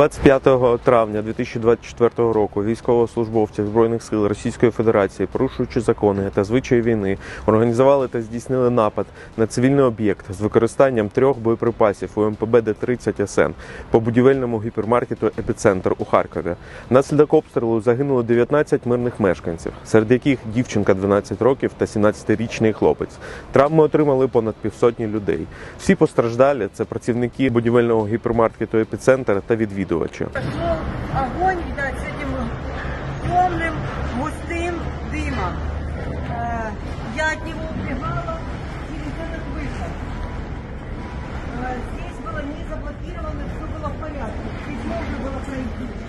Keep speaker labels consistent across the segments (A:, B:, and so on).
A: 25 травня 2024 року військовослужбовці Збройних сил Російської Федерації, порушуючи закони та звичаї війни, організували та здійснили напад на цивільний об'єкт з використанням трьох боєприпасів у МПБ Д-30 СН по будівельному гіпермаркету Епіцентр у Харкові. Внаслідок обстрілу загинуло 19 мирних мешканців, серед яких дівчинка 12 років та 17-річний хлопець. Травми отримали понад півсотні людей. Всі постраждалі це працівники будівельного гіпермаркету Епіцентр та відвідувачі
B: Пошел огонь, видать, с этим темным, густым дымом. Э, Я от него убегала через этот выход. Э, Здесь было не заблокировано, все было в порядке. Здесь можно было пройти.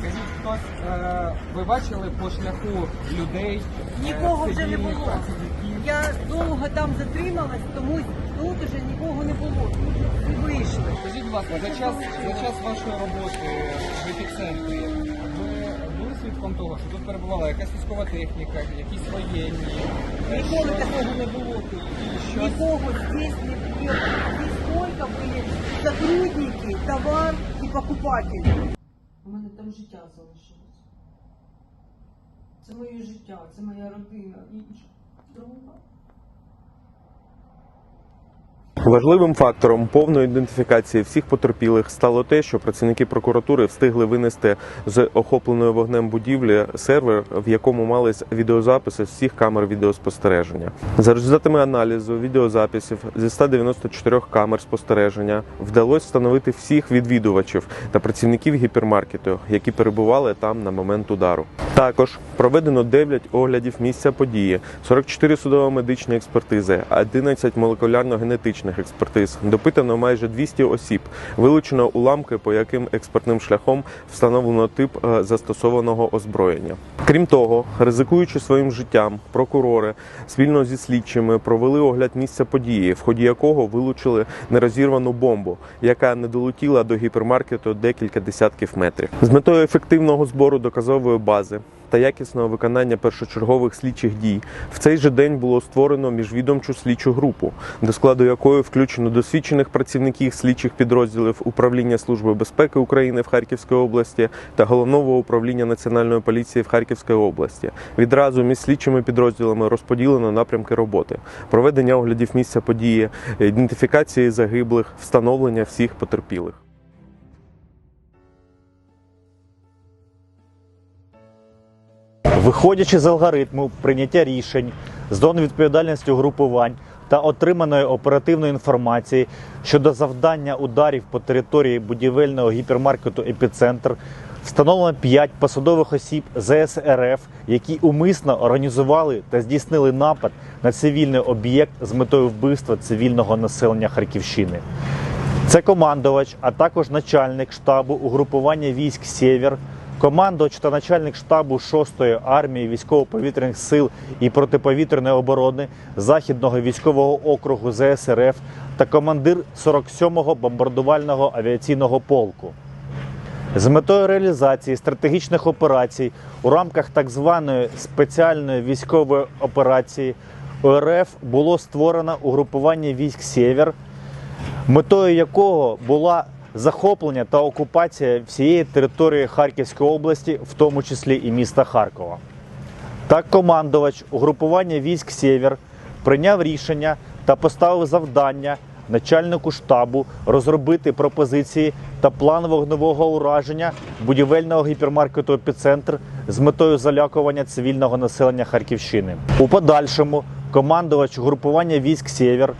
C: Скажіть, хтось, е, ви бачили по шляху людей? е,
B: Нікого вже не
C: цивільних
B: було.
C: працівників?
B: Я довго там затрималась, тому тут уже нікого не було. Тут же всі вийшли.
C: Скажіть, будь ласка, за час, за час вашої роботи в епіцентрі ви були свідком того, що тут перебувала якась військова техніка, якісь воєнні? е,
B: Ніколи такого не було тут.
C: щось-
B: Никого здесь не было. Здесь только были сотрудники, товар и покупатели. У мене там життя залишилось. Це моє життя, це моя родина. Інша. Друга.
A: Важливим фактором повної ідентифікації всіх потерпілих стало те, що працівники прокуратури встигли винести з охопленої вогнем будівлі сервер, в якому мались відеозаписи всіх камер відеоспостереження. За результатами аналізу відеозаписів зі 194 камер спостереження вдалося встановити всіх відвідувачів та працівників гіпермаркету, які перебували там на момент удару. Також проведено 9 оглядів місця події, 44 судово-медичні експертизи, 11 молекулярно-генетичних експертиз. Допитано майже 200 осіб. Вилучено уламки, по яким експертним шляхом встановлено тип е, застосованого озброєння. Крім того, ризикуючи своїм життям, прокурори спільно зі слідчими провели огляд місця події, в ході якого вилучили нерозірвану бомбу, яка не долетіла до гіпермаркету декілька десятків метрів. З метою ефективного збору доказової бази та якісного виконання першочергових слідчих дій в цей же день було створено міжвідомчу слідчу групу, до складу якої включено досвідчених працівників слідчих підрозділів управління Служби безпеки України в Харківській області та головного управління національної поліції в Харківській області. Відразу між слідчими підрозділами розподілено напрямки роботи, проведення оглядів місця події, ідентифікації загиблих, встановлення всіх потерпілих.
D: Виходячи з алгоритму прийняття рішень, з зон відповідальності угрупувань та отриманої оперативної інформації щодо завдання ударів по території будівельного гіпермаркету Епіцентр, встановлено 5 посадових осіб ЗС РФ, які умисно організували та здійснили напад на цивільний об'єкт з метою вбивства цивільного населення Харківщини. Це командувач, а також начальник штабу угрупування військ Сєвєр, командувач та начальник штабу 6-ї армії військово-повітряних сил і протиповітряної оборони Західного військового округу ЗСРФ та командир 47-го бомбардувального авіаційного полку. З метою реалізації стратегічних операцій у рамках так званої спеціальної військової операції ОРФ було створено угрупування військ Сєвєр, метою якого була захоплення та окупація всієї території Харківської області, в тому числі і міста Харкова. Так, командувач угрупування військ Сєвєр прийняв рішення та поставив завдання начальнику штабу розробити пропозиції та план вогневого ураження будівельного гіпермаркету Епіцентр з метою залякування цивільного населення Харківщини. У подальшому командувач угрупування військ Сєвєр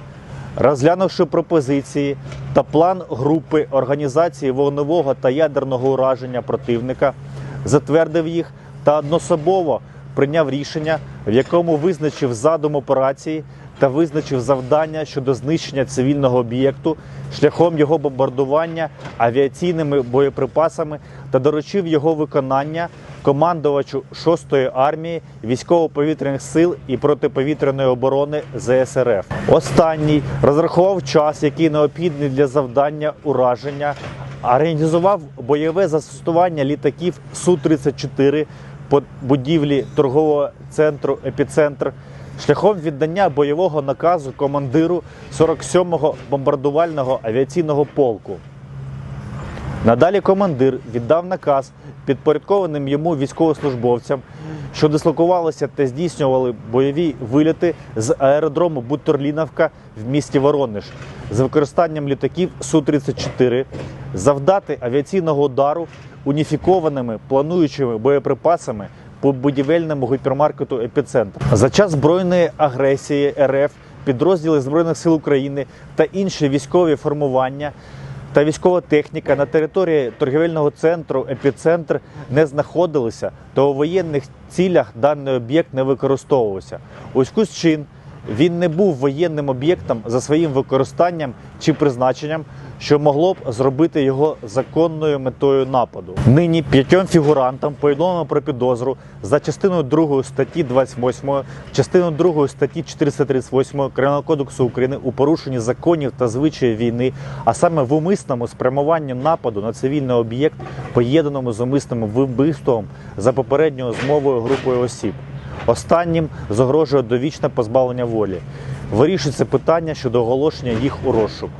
D: Розглянувши пропозиції та план групи організації вогневого та ядерного ураження противника, затвердив їх та однособово прийняв рішення, в якому визначив задум операції та визначив завдання щодо знищення цивільного об'єкту шляхом його бомбардування авіаційними боєприпасами та доручив його виконання командувачу 6-ї армії військово-повітряних сил і протиповітряної оборони ЗСРФ. Останній розрахував час, який необхідний для завдання ураження, організував бойове застосування літаків Су-34 по будівлі торгового центру Епіцентр шляхом віддання бойового наказу командиру 47-го бомбардувального авіаційного полку. Надалі командир віддав наказ підпорядкованим йому військовослужбовцям, що дислокувалися та здійснювали бойові вильоти з аеродрому Бутерліновка в місті Воронеж з використанням літаків Су-34, завдати авіаційного удару уніфікованими плануючими боєприпасами по будівельному гіпермаркету Епіцентр. За час збройної агресії РФ підрозділи Збройних сил України та інші військові формування та військова техніка на території торгівельного центру Епіцентр не знаходилися, то у воєнних цілях даний об'єкт не використовувався. Ось кусь з чим він не був воєнним об'єктом за своїм використанням чи призначенням, що могло б зробити його законною метою нападу. Нині п'ятьом фігурантам повідомлено про підозру за частиною 2 статті 28, частиною 2 статті 438 Кримінального кодексу України у порушенні законів та звичаїв війни, а саме в умисному спрямуванні нападу на цивільний об'єкт, поєднаному з умисним вбивством за попередньою змовою групою осіб. Останнім загрожує довічне позбавлення волі. Вирішується питання щодо оголошення їх у розшук.